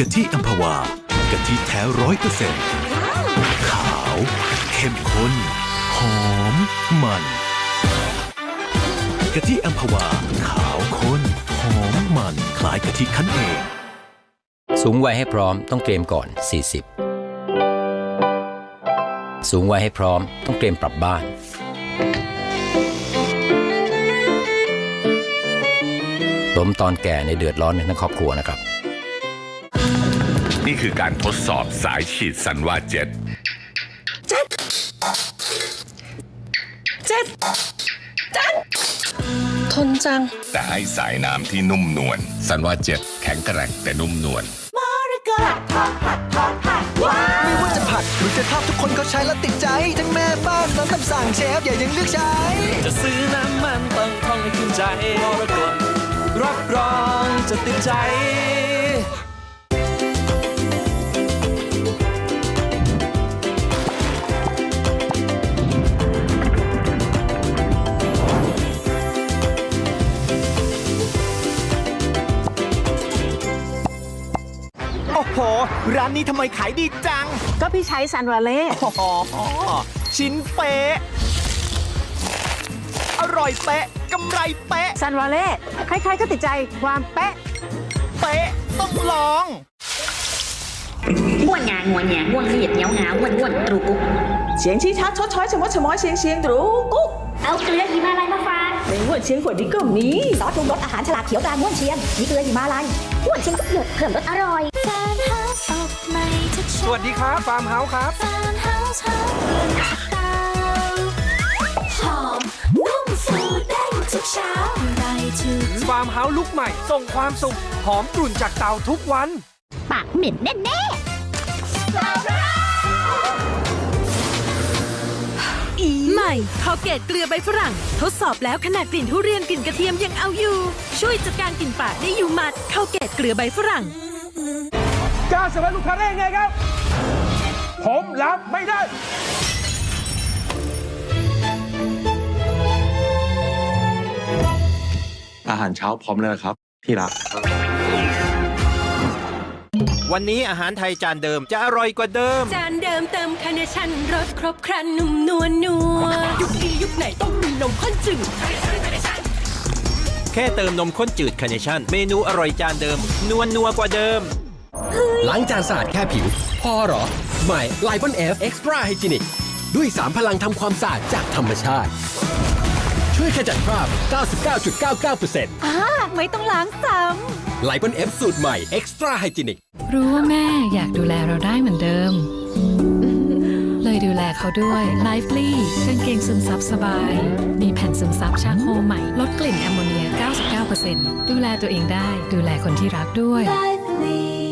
กะทิอัมพวากะทิแท้ร้อยเปอร์เซ็นต์ขาว เข้มข้น หอม มันกะทิอัมพวา ขาวข้น หอมมัน คล้ายกะทิคั้นเอง สูงวัยให้พร้อมต้องเตรียมก่อน 40 สูงวัยให้พร้อมต้องเตรียมปรับบ้านล้มตอนแก่ในเดือดร้อนทั้งครอบครัวนะครับ นี่คือการทดสอบสายฉีดสันวาเจ็ตทนจัง แต่ให้สายน้ำที่นุ่มนวลสันวาเจ็ตแข็งแกร่งแต่นุ่มนวลไม่ว่าจะผัดหรือจะทอดทุกคนก็ใช้แล้วติดใจ ทั้งแม่บ้านน้องคำสั่งเชฟ อย่ายังเลือกใช้ จะซื้อน้ำมันต้องท่องให้ขึ้นใจมรกตรับรองจะติดใจ ห ร้านนี้ทำไมขายดีจัง ก็พี่ใช้ซันวาเล่ชิ้นเป๊ะ อร่อยเป๊ะกำไรเป๊ะ ซันวาเล่ใครๆก็ติดใจความเป๊ะ เป๊ะ ต้องลองง่วนงานง่วนแงง่วนเขียดเงี้ยงาง่วนง่วนตรูกุ๊กเสียงชี้ชัดชดช้อยชะมดชะมอยเชียงเชียงตรูกุ๊กเอาเกลือหิมาลัยมาฝากในวนเชียงขวดนี้ก็มีซอสปรุงรสอาหารฉลากเขียวตรางวนเชียงมีเกลือหิมาลัยง่วนเชียงทุกหยดเพิ่มรสอร่อย สวัสดีครับฟาร์มเฮาส์ครับ ฟาร์มเฮาส์ลุกใหม่ ส่งความสุข หอมกลุ่นจากเตาทุกวัน ปากเหม็นแน่ใหม่คอเกตเกลือใบฝรั่ง ทดสอบแล้วขนาดกลิ่นทุเรียนกลิ่นกระเทียมยังเอาอยู่ ช่วยจัดการกลิ่นปากได้อยู่หมัดคอเกตเกลือใบฝรั่ง กล้าเสนอลูกค้าได้ไงครับ ผมรับไม่ได้อาหารเช้าพร้อมแล้วนะครับ ที่รัก วันนี้อาหารไทยจานเดิมจะอร่อยกว่าเดิม จานเดิมเติมคาร์เนชั่นรสครบครันนุ่มนวลนัวยุคนี้ยุคไหนต้องมีนมข้นจืดแค่เติมนมข้นจืดคาร์เนชั่นเมนูอร่อยจานเดิม นวลนัวกว่าเดิม ล้างจานสะอาดแค่ผิว พอเหรอ ใหม่ l i ป o n F Extra Hygienic ด้วย 3 พลังทำความสะอาดจากธรรมชาติ ช่วยขจัดคราบ 99.99%อ่าไม่ต้องล้างซ้ l i ป o n F สูตรใหม่ Extra Hygienic รู้ว่าแม่อยากดูแลเราได้เหมือนเดิม เลยดูแลเขาด้วย Lively กางเกงซึมซับสบาย มีแผ่นซึมซับชาโคใหม่ ลดกลิ่นแอมโมเนีย 99%ดูแลตัวเองได้ ดูแลคนที่รักด้วยๆ